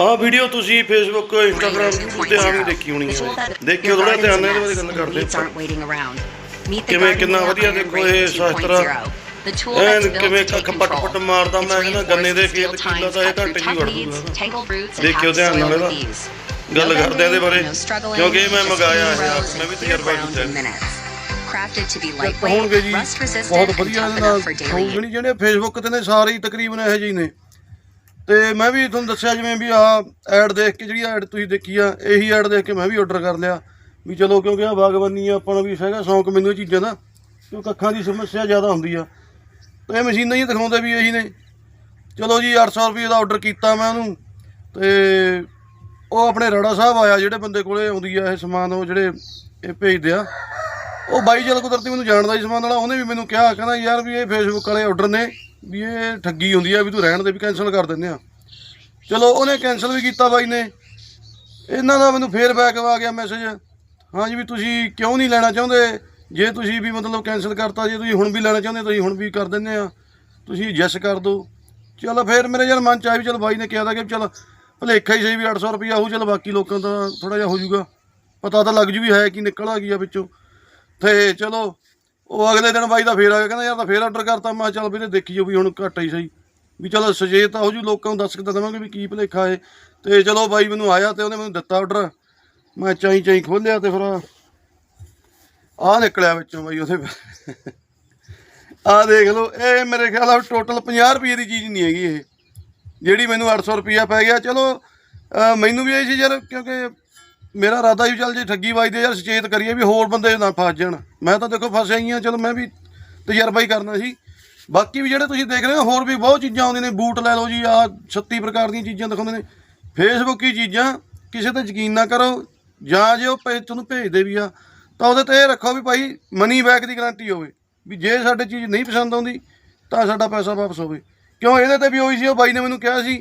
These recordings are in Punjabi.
ਆਹ ਵੀਡੀਓ ਤੁਸੀਂ ਫੇਸਬੁੱਕ ਇੰਸਟਾਗ੍ਰਾਮ YouTube ਤੇ ਆਮ ਹੀ ਦੇਖੀ ਹੋਣੀ ਹੈ ਦੇਖਿਓ ਥੋੜਾ ਧਿਆਨ ਨਾਲ ਇਹਦੇ ਬਾਰੇ ਗੱਲ ਕਰਦੇ ਕਿਵੇਂ ਕਿੰਨਾ ਵਧੀਆ ਦੇਖੋ ਇਹ ਸ਼ਾਸਤਰਾ। ਐਨ ਕਿਵੇਂ ਕੱਖ ਪਟ ਪਟ ਮਾਰਦਾ ਮੈਂ ਕਹਿੰਦਾ ਗੰਨੇ ਦੇ ਖੇਤ ਕਿੱਲਾ ਤਾਂ ਇਹ ਘੱਟ ਜੀ ਵੜ ਦੂਗਾ ਦੇਖਿਓ ਧਿਆਨ ਨਾਲ ਇਹਦਾ। ਗੱਲ ਕਰਦੇ ਆ ਇਹਦੇ ਬਾਰੇ। ਕਿਉਂਕਿ ਮੈਂ ਮੰਗਾਇਆ ਹੈ ਮੈਂ ਵੀ ਤਜਰਬਾ ਕੀਤਾ। ਹੈ। ਹੋਣਗੇ ਜੀ ਬਹੁਤ ਵਧੀਆ ਇਹਦੇ ਨਾਲ ਹੋਊਗੇ ਨਹੀਂ ਜਿਹੜੇ ਫੇਸਬੁੱਕ ਤੇ ਨੇ ਸਾਰੇ ਤਕਰੀਬਨ ਇਹੋ ਜਿਹੇ ਨੇ। ਤੇ ਮੈਂ ਵੀ ਤੁਹਾਨੂੰ ਦੱਸਿਆ ਜਿਵੇਂ ਵੀ ਆਹ ਐਡ ਦੇਖ ਕੇ ਜਿਹੜੀ ਐਡ ਤੁਸੀਂ ਦੇਖੀ ਆ, ਇਹੀ ਐਡ ਦੇਖ ਕੇ ਮੈਂ ਵੀ ਆਰਡਰ ਕਰ ਲਿਆ। ਵੀ ਚਲੋ ਕਿਉਂਕਿ ਆ ਬਾਗਬਾਨੀ ਆ, ਆਪਾਂ ਨੂੰ ਵੀ ਹੈਗਾ ਸ਼ੌਂਕ ਮੈਨੂੰ ਇਹ ਚੀਜ਼ਾਂ ਦਾ ਕਿਉਂਕਿ ਅੱਖਾਂ ਦੀ ਸਮੱਸਿਆ ਜ਼ਿਆਦਾ ਹੁੰਦੀ ਆ। ਤੇ ਇਹ ਮਸ਼ੀਨਾਂ ਹੀ ਦਿਖਾਉਂਦੇ ਵੀ ਇਹੀ ਨੇ। ਚਲੋ ਜੀ 800 ਰੁਪਏ ਦਾ ਆਰਡਰ ਕੀਤਾ ਮੈਂ ਉਹਨੂੰ। ਤੇ ਉਹ ਆਪਣੇ ਰਾੜਾ ਸਾਹਿਬ ਆਇਆ, ਜਿਹੜੇ ਬੰਦੇ ਕੋਲੇ ਆਉਂਦੀ ਆ ਇਹ ਸਮਾਨ, ਉਹ ਜਿਹੜੇ ਇਹ ਭੇਜਦੇ ਆ। ਉਹ ਬਾਈ ਜਲ ਕੁਦਰਤੀ ਮੈਨੂੰ ਜਾਣਦਾ ਹੀ ਸਮਾਨ ਵਾਲਾ, ਉਹਨੇ ਵੀ ਮੈਨੂੰ ਕਿਹਾ, ਕਹਿੰਦਾ ਯਾਰ ਵੀ ਇਹ ਫੇਸਬੁੱਕ ਵਾਲੇ ਆਰਡਰ ਨੇ। ਵੀ ਇਹ ਠੱਗੀ ਹੁੰਦੀ ਆ ਵੀ ਤੂੰ ਰਹਿਣ ਦੇ ਵੀ ਕੈਨਸਲ ਕਰ ਦਿੰਦੇ ਆ। ਚਲੋ, ਉਹਨੇ ਕੈਨਸਲ ਵੀ ਕੀਤਾ ਬਾਈ ਨੇ। ਇਹਨਾਂ ਦਾ ਮੈਨੂੰ ਫੇਰ ਬੈਕ ਆ ਗਿਆ ਮੈਸੇਜ ਹਾਂਜੀ ਵੀ ਤੁਸੀਂ ਕਿਉਂ ਨਹੀਂ ਲੈਣਾ ਚਾਹੁੰਦੇ? ਜੇ ਤੁਸੀਂ ਵੀ ਮਤਲਬ ਕੈਨਸਲ ਕਰਤਾ, ਜੇ ਤੁਸੀਂ ਹੁਣ ਵੀ ਲੈਣਾ ਚਾਹੁੰਦੇ, ਤੁਸੀਂ ਹੁਣ ਵੀ ਕਰ ਦਿੰਦੇ ਆ। ਤੁਸੀਂ ਯੈਸ ਕਰ ਦਿਓ ਚਲੋ, ਫੇਰ ਮੇਰੇ ਯਾਰ ਮਨ ਚ ਆਇਆ ਵੀ ਚਲ ਬਾਈ ਨੇ ਕਿਹਾ ਤਾਂ ਕਿ ਚਲ, ਭਲੇਖਾ ਹੀ ਸਹੀ ਵੀ 800 ਰੁਪਇਆ ਹੋਊ, ਚਲ ਬਾਕੀ ਲੋਕਾਂ ਦਾ ਥੋੜਾ ਜਿਹਾ ਹੋ ਜਾਊਗਾ ਪਤਾ ਤਾਂ ਲੱਗ ਜੂ ਵੀ ਹੈ ਕਿ, ਨਿਕਲ ਆ ਗਿਆ ਵਿੱਚੋਂ। ਤੇ ਚਲੋ ਉਹ ਅਗਲੇ ਦਿਨ ਬਾਈ ਦਾ ਫੇਰ ਆ ਗਿਆ, ਕਹਿੰਦਾ ਯਾਰ ਤਾਂ ਫੇਰ ਆਰਡਰ ਕਰਤਾ, ਮੈਂ ਕਿਹਾ ਚੱਲ ਵੀਰੇ ਦੇਖੀਓ ਵੀ ਹੁਣ ਘੱਟ ਹੀ ਸਹੀ। ਵੀ ਚਲੋ ਸੁਚੇਤ ਹੋ ਜੂ, ਲੋਕਾਂ ਨੂੰ ਦੱਸ ਕੇ ਤਾਂ ਦੇਵਾਂਗੇ ਵੀ ਕੀ ਭਲੇਖਾ ਹੈ ਤੇ ਚਲੋ ਬਾਈ ਮੈਨੂੰ ਆਇਆ ਤੇ ਉਹਨੇ ਮੈਨੂੰ ਦਿੱਤਾ ਆਰਡਰ ਮੈਂ ਚਾਈ ਚਾਈ ਖੋਲਿਆ ਤੇ ਫਿਰ ਆਹ ਨਿਕਲਿਆ ਵਿੱਚੋਂ ਬਾਈ ਉਹਦੇ ਆਹ ਦੇਖ ਲਓ, ਇਹ ਮੇਰੇ ਖਿਆਲ ਆ ਟੋਟਲ 50 ਰੁਪਏ ਦੀ ਚੀਜ਼ ਨਹੀਂ ਹੈਗੀ ਇਹ। ਜਿਹੜੀ ਮੈਨੂੰ 800 ਰੁਪਿਆ ਪੈ ਗਿਆ, ਚਲੋ ਮੈਨੂੰ ਵੀ ਇਹ ਸੀ ਯਾਰ, ਕਿਉਂਕਿ ਮੇਰਾ ਇਰਾਦਾ ਹੀ ਚੱਲ ਜੇ ਠੱਗੀ ਵੱਜਦੇ ਯਾਰ ਸੁਚੇਤ ਕਰੀਏ ਵੀ ਹੋਰ ਬੰਦੇ ਨਾ ਫਸ ਜਾਣ। ਮੈਂ ਤਾਂ ਦੇਖੋ ਫਸਿਆ ਹੀ ਆ, ਚਲੋ ਮੈਂ ਵੀ ਤਜਰਬਾ ਹੀ ਕਰਨਾ ਸੀ। ਬਾਕੀ ਵੀ ਜਿਹੜੇ ਤੁਸੀਂ ਦੇਖ ਰਹੇ ਹੋ, ਹੋਰ ਵੀ ਬਹੁਤ ਚੀਜ਼ਾਂ ਆਉਂਦੀਆਂ ਨੇ, ਬੂਟ ਲੈ ਲਓ ਜੀ ਆ 36 ਪ੍ਰਕਾਰ ਦੀਆਂ ਚੀਜ਼ਾਂ ਦਿਖਾਉਂਦੇ ਨੇ। ਫੇਸਬੁੱਕ ਹੀ ਚੀਜ਼ਾਂ, ਕਿਸੇ ਤੇ ਯਕੀਨ ਨਾ ਕਰੋ, ਜਾਂ ਜੇ ਉਹ ਭੇਜ ਤੁਹਾਨੂੰ ਭੇਜਦੇ ਵੀ ਆ, ਤਾਂ ਉਹਦੇ ਤੇ ਇਹ ਰੱਖੋ ਵੀ ਭਾਈ ਮਨੀ ਬੈਕ ਦੀ ਗਾਰੰਟੀ ਹੋਵੇ। ਵੀ ਜੇ ਸਾਡੇ ਚੀਜ਼ ਨਹੀਂ ਪਸੰਦ ਆਉਂਦੀ, ਤਾਂ ਸਾਡਾ ਪੈਸਾ ਵਾਪਸ ਹੋਵੇ। ਕਿਉਂ? ਇਹਦੇ ਤੇ ਵੀ ਉਹੀ ਸੀ, ਉਹ ਬਾਈ ਨੇ ਮੈਨੂੰ ਕਿਹਾ ਸੀ,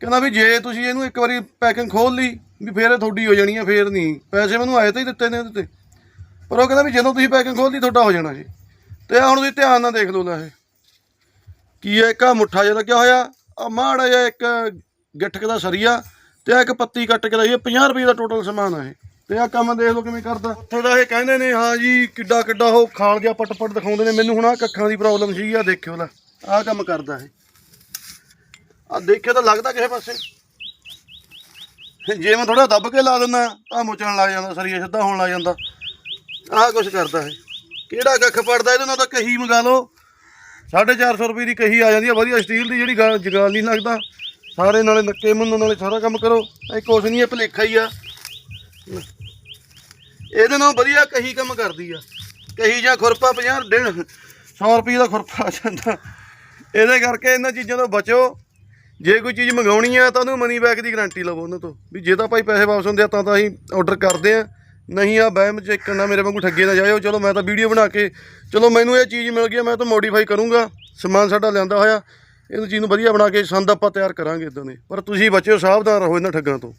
ਕਹਿੰਦਾ ਵੀ ਜੇ ਤੁਸੀਂ ਇਹਨੂੰ ਇੱਕ ਵਾਰੀ ਪੈਕਿੰਗ ਖੋਲ ਲਈ ਵੀ ਫੇਰ ਇਹ ਤੁਹਾਡੀ ਹੋ ਜਾਣੀ ਆ, ਫੇਰ ਨਹੀਂ। ਪੈਸੇ ਮੈਨੂੰ ਆਏ ਤਾਂ ਹੀ ਦਿੱਤੇ ਨੇ ਉਹਦੇ ਤੇ। ਪਰ ਉਹ ਕਹਿੰਦਾ ਵੀ ਜਦੋਂ ਤੁਸੀਂ ਪੈਕਿੰਗ ਖੋਲਦੀ ਤੁਹਾਡਾ ਹੋ ਜਾਣਾ ਜੀ। ਤੇ ਆਹ ਹੁਣ ਤੁਸੀਂ ਧਿਆਨ ਨਾਲ ਦੇਖ ਲਓ ਲੈ ਇਹ। ਕੀ ਹੈ ਇੱਕ ਆਹ ਮੁੱਠਾ ਜਿਹਾ ਲੱਗਿਆ ਹੋਇਆ ਆ ਮਾੜਾ ਜਿਹਾ ਇੱਕ ਗਿੱਠਕ ਦਾ ਸਰੀਆ ਤੇ ਆਹ ਇੱਕ ਪੱਤੀ ਕੱਟ ਕੇ ਦਾ ਇਹ 50 ਰੁਪਏ ਦਾ ਟੋਟਲ ਸਮਾਨ ਆ ਇਹ। ਤੇ ਆ ਕੰਮ ਦੇਖ ਲਓ ਕਿਵੇਂ ਕਰਦਾ। ਉੱਥੇ ਦਾ ਇਹ ਕਹਿੰਦੇ ਨੇ, ਹਾਂ ਜੀ, ਕਿੱਡਾ ਕਿੱਡਾ ਉਹ ਖਾਲ ਗਿਆ ਪਟ ਪਟ ਦਿਖਾਉਂਦੇ ਨੇ। ਮੈਨੂੰ ਹੁਣ ਆ ਕੱਖਾਂ ਦੀ ਪ੍ਰੋਬਲਮ ਸੀ ਆ ਦੇਖਿਓ ਲੈ, ਆਹ ਕੰਮ ਕਰਦਾ ਇਹ। ਆ ਦੇਖਿਓ ਤਾਂ ਲੱਗਦਾ ਕਿਸੇ ਪਾਸੇ। ਜੇ ਮੈਂ ਥੋੜਾ ਦੱਬ ਕੇ ਲਾ ਦਿੰਦਾ, ਤਾਂ ਮੁਚਣ ਲੱਗ ਜਾਂਦਾ ਸਰੀਆ ਸਿੱਧਾ ਹੋਣ ਲੱਗ ਜਾਂਦਾ। ਆਹ ਕੁਛ ਕਰਦਾ ਇਹ। ਕਿਹੜਾ ਕੱਖ ਪੜਦਾ ਇਹਦੇ ਨਾਲ ਤਾਂ ਕਹੀ ਮੰਗਾ ਲਓ। 450 ਰੁਪਏ ਦੀ ਕਹੀ ਆ ਜਾਂਦੀ ਆ, ਵਧੀਆ ਸਟੀਲ ਦੀ ਜਿਹੜੀ ਗਾ- ਜਗਾਲ ਨਹੀਂ ਲੱਗਦਾ। ਸਾਰੇ ਨਾਲੇ ਨੱਕੇ ਮੁੰਨ ਨਾਲੇ ਸਾਰਾ ਕੰਮ ਕਰੋ। ਇਹ ਕੁਛ ਨਹੀਂ, ਇਹ ਭਲੇਖਾ ਹੀ ਆ। ਇਹਦੇ ਨਾਲ ਵਧੀਆ ਕਹੀ ਕੰਮ ਕਰਦੀ ਆ। ਕਹੀ ਜਾਂ ਖੁਰਪਾ 50 ਡੇਢ 100 ਰੁਪਏ ਦਾ ਖੁਰਪਾ ਆ ਜਾਂਦਾ। ਇਹਦੇ ਕਰਕੇ ਇਹਨਾਂ ਚੀਜ਼ਾਂ ਤੋਂ ਬਚੋ। ਜੇ ਕੋਈ ਚੀਜ਼ ਮੰਗਾਉਣੀ ਆ ਤਾਂ ਉਹਨੂੰ ਮਨੀ ਬੈਕ ਦੀ ਗਾਰੰਟੀ ਲਵੋ ਉਹਨਾਂ ਤੋਂ। ਵੀ ਜੇ ਤਾਂ ਭਾਈ ਪੈਸੇ ਵਾਪਸ ਹੁੰਦੇ ਆ ਤਾਂ ਤਾਂ ਅਸੀਂ ਆਰਡਰ ਕਰਦੇ ਆ। ਨਹੀਂ ਆ ਬਹਿਮ ਚ ਕਰਨਾ ਮੇਰੇ ਵਾਂਗੂ ਠੱਗੇ ਨਾ ਜਾਇਓ। ਚਲੋ ਮੈਂ ਤਾਂ ਵੀਡੀਓ ਬਣਾ ਕੇ ਚਲੋ ਮੈਨੂੰ ਇਹ ਚੀਜ਼ ਮਿਲ ਗਈ ਮੈਂ ਤਾਂ ਮੋਡੀਫਾਈ ਕਰੂੰਗਾ। ਸਮਾਨ ਸਾਡਾ ਲਿਆਂਦਾ ਹੋਇਆ। ਇਹਨੂੰ ਚੀਜ਼ ਨੂੰ ਵਧੀਆ ਬਣਾ ਕੇ ਸੰਦ ਆਪਾਂ ਤਿਆਰ ਕਰਾਂਗੇ ਇਦਾਂ ਦੇ। ਪਰ ਤੁਸੀਂ ਬਚਿਓ, ਸਾਵਧਾਨ ਰਹੋ ਇਹਨਾਂ ਠੱਗਾਂ ਤੋਂ।